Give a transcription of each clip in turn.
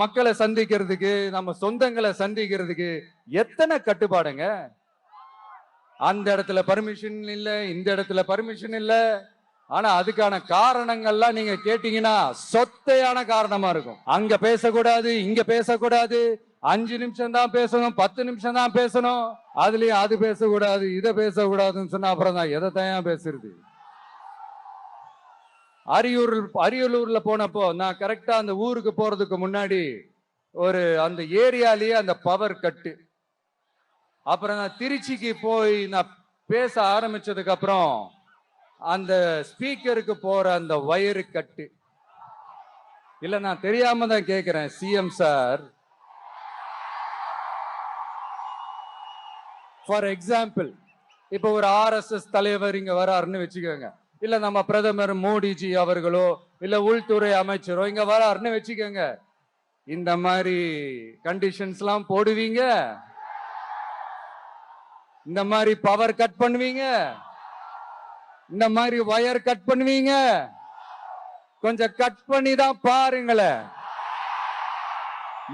மக்களை சந்திக்கிறதுக்கு நம்ம சொந்தங்களை சந்திக்கிறதுக்கு எத்தனை கட்டுப்பாடுங்க? அந்த இடத்துல பர்மிஷன் இல்லை இந்த இடத்துல பர்மிஷன் இல்லை. ஆனா அதுக்கான காரணங்கள்லாம் நீங்க கேட்டீங்கன்னா சொத்தையான காரணமா இருக்கும். அங்க பேசக்கூடாது இங்க பேசக்கூடாது. அஞ்சு நிமிஷம் தான் பேசணும் பத்து நிமிஷம் தான் பேசணும். அதுலயும் அது பேசக்கூடாது இதை பேசக்கூடாதுன்னு சொன்னா அப்புறம் தான் எதை தான் பேசுறது? அரியூர் அரியலூர்ல போனப்போ நான் கரெக்டா அந்த ஊருக்கு போறதுக்கு முன்னாடி ஒரு அந்த ஏரியாலேயே அந்த பவர் கட்டு அப்புறம் நான் திருச்சிக்கு போய் நான் பேச ஆரம்பிச்சதுக்கு அப்புறம் அந்த ஸ்பீக்கருக்கு போற அந்த வயரு கட்டு இல்ல நான் தெரியாம தான் கேக்குறேன் சிஎம் சார் ஃபார் எக்ஸாம்பிள் இப்போ ஒரு ஆர்எஸ்எஸ் தலைவர் இங்க வராருன்னு வச்சுக்கோங்க. இல்ல நம்ம பிரதமர் மோடிஜி அவர்களோ இல்ல உள்துறை அமைச்சரோ இங்க வராருன்னு வச்சுக்கோங்க. இந்த மாதிரி கண்டிஷன்ஸ்லாம் போடுவீங்க. இந்த மாதிரி பவர் கட் பண்ணுவீங்க. இந்த மாதிரி வயர் கட் பண்ணுவீங்க. கொஞ்சம் கட் பண்ணி தான் பாருங்களேன்.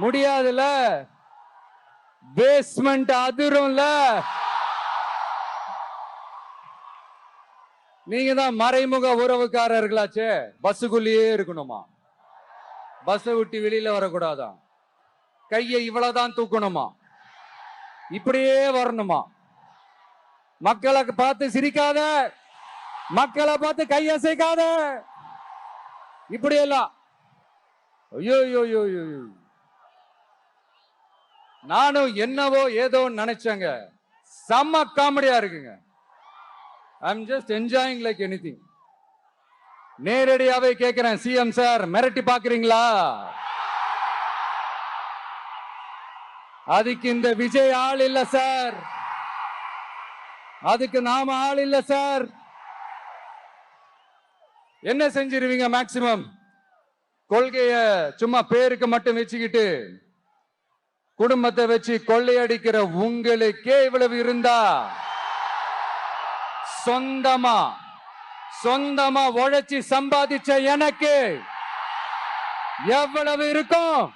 முடியாதுல பேஸ்மெண்ட் அதிரும்ல? நீங்க தான் மறைமுக உறவுக்காரர்களாச்சே. பஸ்ஸுக்குள்ளேயே இருக்கணுமா? பஸ்ஸை விட்டு வெளியில வரக்கூடாதா? கையை இவ்வளவுதான் தூக்கணுமா? இப்படியே வரணுமா? மக்களை பார்த்து சிரிக்காத. மக்களை பார்த்து கையசைக்காத இப்படி எல்லாம் ஐயோ, ஐயோ. நானும் என்னவோ ஏதோ நினைச்சேங்க. செம்ம காமெடியா இருக்குங்க. I'm just enjoying like anything நேரடியாவே கேக்குறேன் சிஎம் சார் மிரட்டி பாக்குறீங்களா அதுக்கு இந்த விஜய் ஆள் இல்ல சார் அதுக்கு நாம ஆள் இல்ல சார் என்ன செஞ்சிருவீங்க மேக்சிமம் கொள்கைய சும்மா பேருக்கு மட்டும் வச்சுக்கிட்டு குடும்பத்தை வச்சு கொள்ளையடிக்கிற உங்களுக்கே இவ்வளவு இருந்தா? சொந்தமா? சொந்தமா உழைச்சி சம்பாதிச்ச எனக்கு எவ்வளவு இருக்கும்?